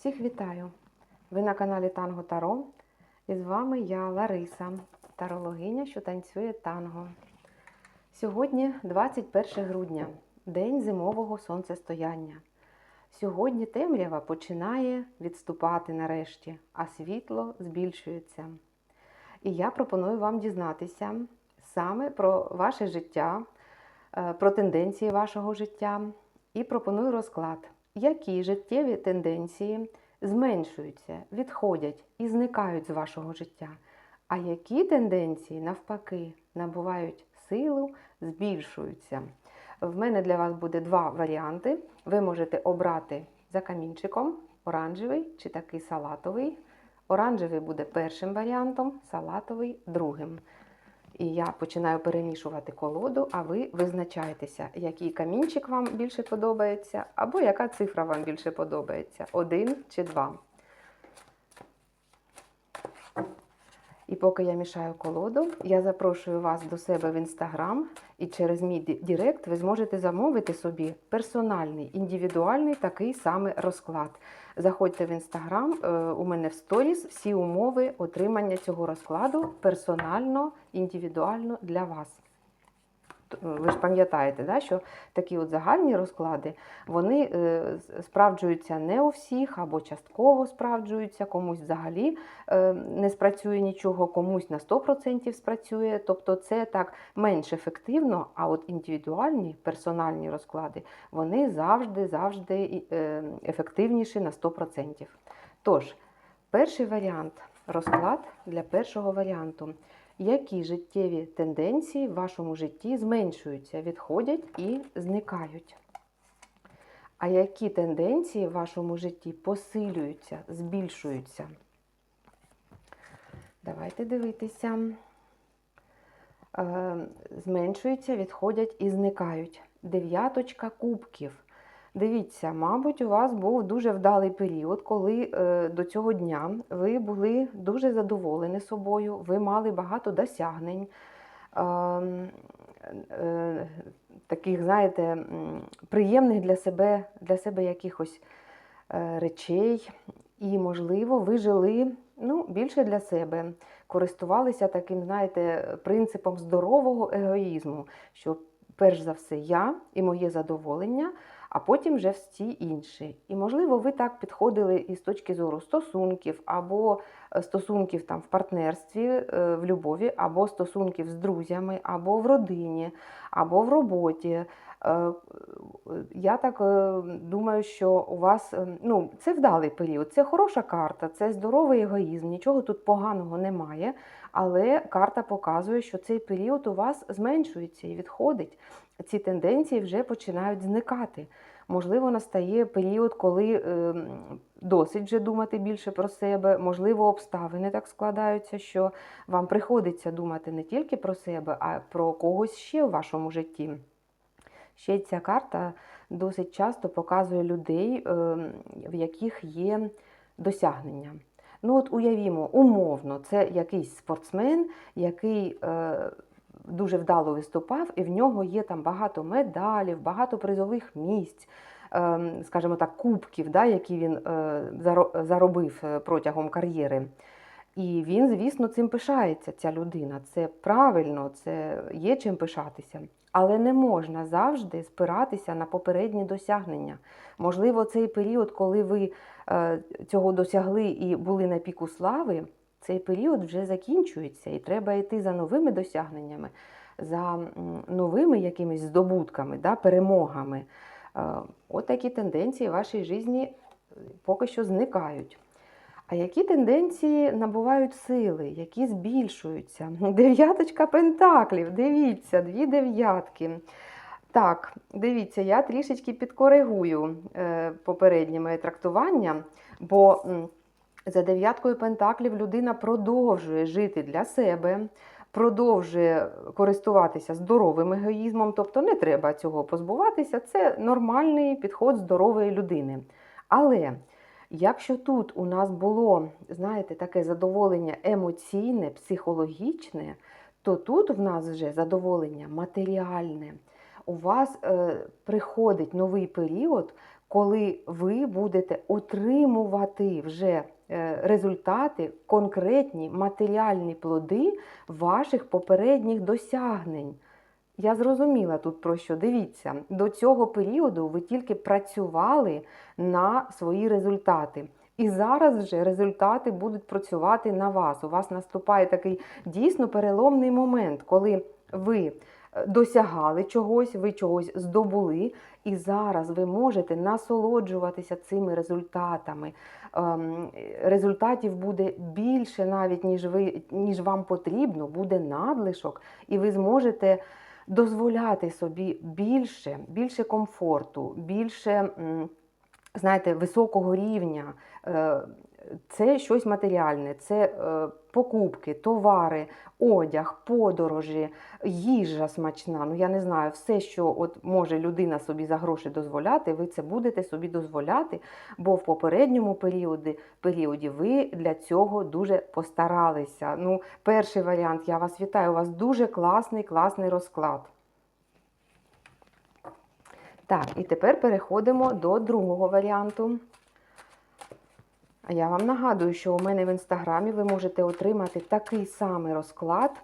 Всіх вітаю! Ви на каналі Танго Таро. І з вами я Лариса, тарологиня, що танцює танго. Сьогодні 21 грудня, день зимового сонцестояння. Сьогодні темрява починає відступати нарешті, а світло збільшується. І я пропоную вам дізнатися саме про ваше життя, е, про тенденції вашого життя і пропоную розклад, які життєві тенденції зменшуються, відходять і зникають з вашого життя, а які тенденції, навпаки, набувають силу, збільшуються. В мене для вас буде два варіанти. Ви можете обрати за камінчиком оранжевий чи такий салатовий. Оранжевий буде першим варіантом, салатовий другим. І я починаю перемішувати колоду, а ви визначаєтеся, який камінчик вам більше подобається, або яка цифра вам більше подобається один чи два. І поки я мішаю колоду, я запрошую вас до себе в інстаграм, і через мій дірект ви зможете замовити собі персональний, індивідуальний такий самий розклад. Заходьте в інстаграм, е, у мене в сторіс всі умови отримання цього розкладу персонально, індивідуально для вас. Ви ж пам'ятаєте, да, що такі от загальні розклади вони е, справджуються не у всіх або частково справджуються, комусь взагалі е, не спрацює нічого, комусь на 100% спрацює. Тобто це так менш ефективно, а от індивідуальні персональні розклади вони завжди завжди е, ефективніші на 100%. Тож, перший варіант розклад для першого варіанту. Які життєві тенденції в вашому житті зменшуються, відходять і зникають? А які тенденції в вашому житті посилюються, збільшуються? Давайте дивитися. Е, Зменшуються, відходять і зникають. Дев'яточка кубків. Дивіться, мабуть, у вас був дуже вдалий період, коли е, до цього дня ви були дуже задоволені собою, ви мали багато досягнень, е, е, таких, знаєте, приємних для себе, для себе якихось е, речей. І, можливо, ви жили ну, більше для себе, користувалися таким, знаєте, принципом здорового егоїзму, що перш за все я і моє задоволення, а потім вже всі інші. І, можливо, ви так підходили і з точки зору стосунків, або е, стосунків там в партнерстві, е, в любові, або стосунків з друзями, або в родині, або в роботі. Е, Я так е, думаю, що у вас е, ну, це вдалий період, це хороша карта, це здоровий егоїзм, нічого тут поганого немає. Але карта показує, що цей період у вас зменшується і відходить. Ці тенденції вже починають зникати. Можливо, настає період, коли е, досить вже думати більше про себе. Можливо, обставини так складаються, що вам приходиться думати не тільки про себе, а про когось ще в вашому житті. Ще ця карта досить часто показує людей, е, в яких є досягнення. Ну, от уявімо, умовно, це якийсь спортсмен, який е, дуже вдало виступав, і в нього є там багато медалів, багато призових місць, е, скажімо так, кубків, да, які він е, заробив е, протягом кар'єри. І він, звісно, цим пишається, ця людина. Це правильно, це є чим пишатися. Але не можна завжди спиратися на попередні досягнення. Можливо, цей період, коли ви е, цього досягли і були на піку слави, цей період вже закінчується, і треба йти за новими досягненнями, за новими якимись здобутками, да, перемогами. Е, От тенденції в вашій житті поки що зникають. А які тенденції набувають сили, які збільшуються? Дев'яточка пентаклів, дивіться, дві дев'ятки. Так, дивіться, я трішечки підкоригую е, попереднє моє трактування, бо за дев'яткою пентаклів людина продовжує жити для себе, продовжує користуватися здоровим егоїзмом, тобто не треба цього позбуватися. Це нормальний підход здорової людини. Але Якщо тут у нас було, знаєте, таке задоволення емоційне, психологічне, то тут в нас вже задоволення матеріальне. У вас е, приходить новий період, коли ви будете отримувати вже е, результати, конкретні матеріальні плоди ваших попередніх досягнень. Я зрозуміла тут про що. Дивіться, до цього періоду ви тільки працювали на свої результати. І зараз вже результати будуть працювати на вас. У вас наступає такий дійсно переломний момент, коли ви е, досягали чогось, ви чогось здобули, і зараз ви можете насолоджуватися цими результатами. Ем, Результатів буде більше навіть, ніж, ви, ніж вам потрібно, буде надлишок, і ви зможете дозволяти собі більше, більше комфорту, більше. знаєте, високого рівня. Це щось матеріальне, це е, покупки, товари, одяг, подорожі, їжа смачна. Ну я не знаю, все, що от може людина собі за гроші дозволяти, ви це будете собі дозволяти, бо в попередньому періоді, періоді ви для цього дуже постаралися. Ну, перший варіант, я вас вітаю, у вас дуже класний, класний розклад. Так, і тепер переходимо до другого варіанту. А я вам нагадую, що у мене в інстаграмі ви можете отримати такий самий розклад, е,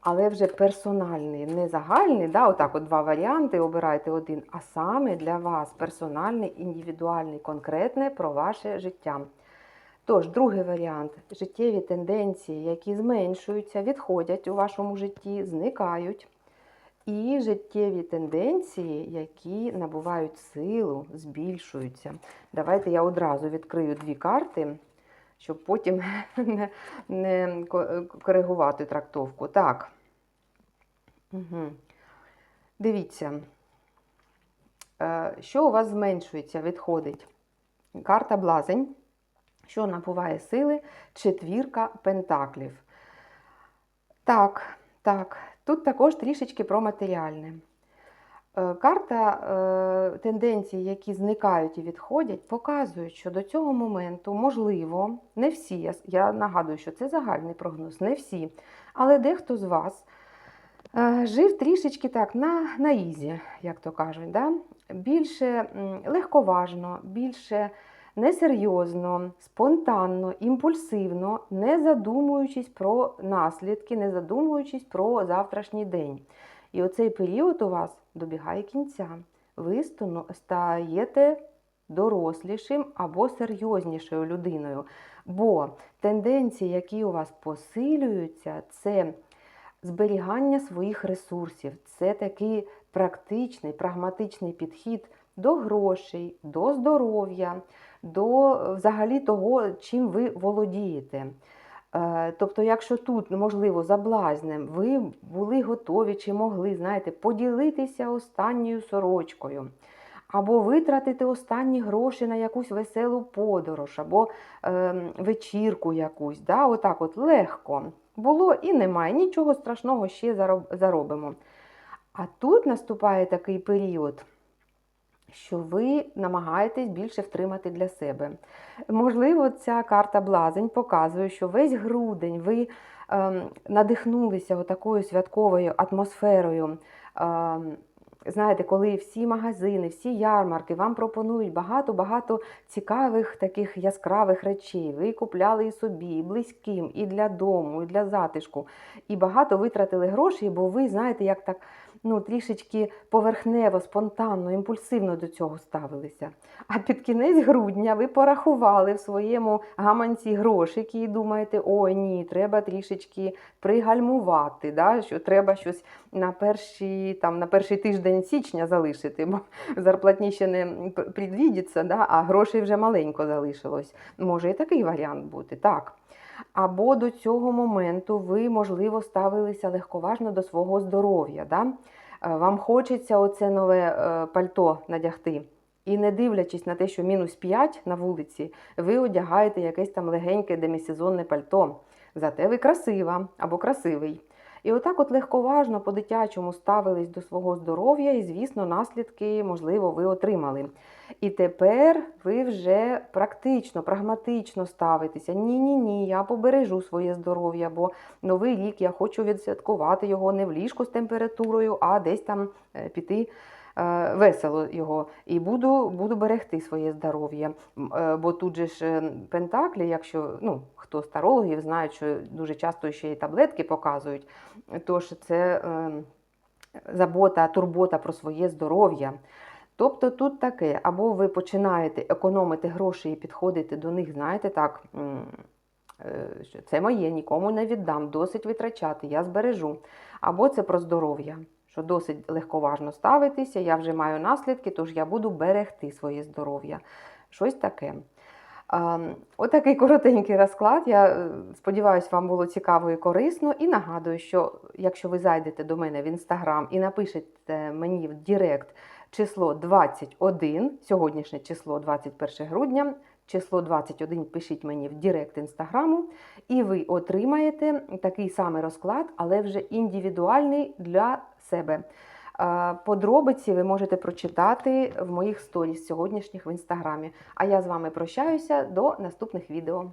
але вже персональний, не загальний. да, Отак, от два варіанти, обирайте один, а саме для вас персональний, індивідуальний, конкретне про ваше життя. Тож, другий варіант життєві тенденції, які зменшуються, відходять у вашому житті, зникають. І життєві тенденції, які набувають силу, збільшуються. Давайте я одразу відкрию дві карти, щоб потім не, не коригувати трактовку. Так. Угу. Дивіться, Е, що у вас зменшується, відходить? Карта блазень, що набуває сили, четвірка пентаклів. Так, так, тут також трішечки про матеріальне. Е, Карта е, тенденцій, які зникають і відходять, показують, що до цього моменту, можливо, не всі, я, нагадую, що це загальний прогноз, не всі, але дехто з вас е, жив трішечки так на, на ізі, як то кажуть. Да? Більше легковажно, більше несерйозно, спонтанно, імпульсивно, не задумуючись про наслідки, не задумуючись про завтрашній день. І оцей період у вас добігає кінця. Ви стаєте дорослішим або серйознішою людиною. Бо тенденції, які у вас посилюються, це зберігання своїх ресурсів, це такий практичний, прагматичний підхід до грошей, до здоров'я, до е, взагалі того, чим ви володієте. Е, Тобто, якщо тут, можливо, за блазнем ви були готові чи могли, знаєте, поділитися останньою сорочкою, або витратити останні гроші на якусь веселу подорож, або ем, вечірку якусь, да, отак от легко. Було і немає, нічого страшного ще заробимо. А тут наступає такий період, що ви намагаєтесь більше втримати для себе. Можливо, ця карта блазень показує, що весь грудень ви ем, надихнулися такою святковою атмосферою. Ем, знаєте, коли всі магазини, всі ярмарки вам пропонують багато-багато цікавих таких яскравих речей. Ви купляли і собі, і близьким, і для дому, і для затишку. І багато витратили грошей, бо ви знаєте, як так ну, трішечки поверхнево, спонтанно, імпульсивно до цього ставилися. А під кінець грудня ви порахували в своєму гаманці грошики і думаєте, ой ні, треба трішечки пригальмувати, да? що треба щось на перший, там, на перший тиждень січня залишити, бо зарплатні ще не предвідяться, да? а грошей вже маленько залишилось. Може і такий варіант бути, так. Або до цього моменту ви, можливо, ставилися легковажно до свого здоров'я. Да? Е, Вам хочеться оце нове е, пальто надягти. І не дивлячись на те, що мінус 5 на вулиці, ви одягаєте якесь там легеньке демісезонне пальто. Зате ви красива або красивий. І отак от легковажно по-дитячому ставились до свого здоров'я, і, звісно, наслідки, можливо, ви отримали. І тепер ви вже практично, прагматично ставитеся. Ні-ні ні, я побережу своє здоров'я, бо новий рік я хочу відсвяткувати його не в ліжку з температурою, а десь там е, піти весело його і буду, буду берегти своє здоров'я. Е, Бо тут же ж е, пентаклі, якщо ну, хто з тарологів знають, що дуже часто ще й таблетки показують, тож це е, забота, турбота про своє здоров'я. Тобто тут таке, або ви починаєте економити гроші і підходити до них, знаєте, так, е, що це моє, нікому не віддам, досить витрачати, я збережу. Або це про здоров'я, що досить легковажно ставитися, я вже маю наслідки, тож я буду берегти своє здоров'я. Щось таке. А, Отакий коротенький розклад. Я е, сподіваюся, вам було цікаво і корисно. І нагадую, що якщо ви зайдете до мене в інстаграм і напишете мені в Директ число 21, сьогоднішнє число 21 грудня, число 21 пишіть мені в Директ інстаграму, і ви отримаєте такий самий розклад, але вже індивідуальний для себе. Подробиці ви можете прочитати в моїх сторіс сьогоднішніх в інстаграмі. А я з вами прощаюся до наступних відео.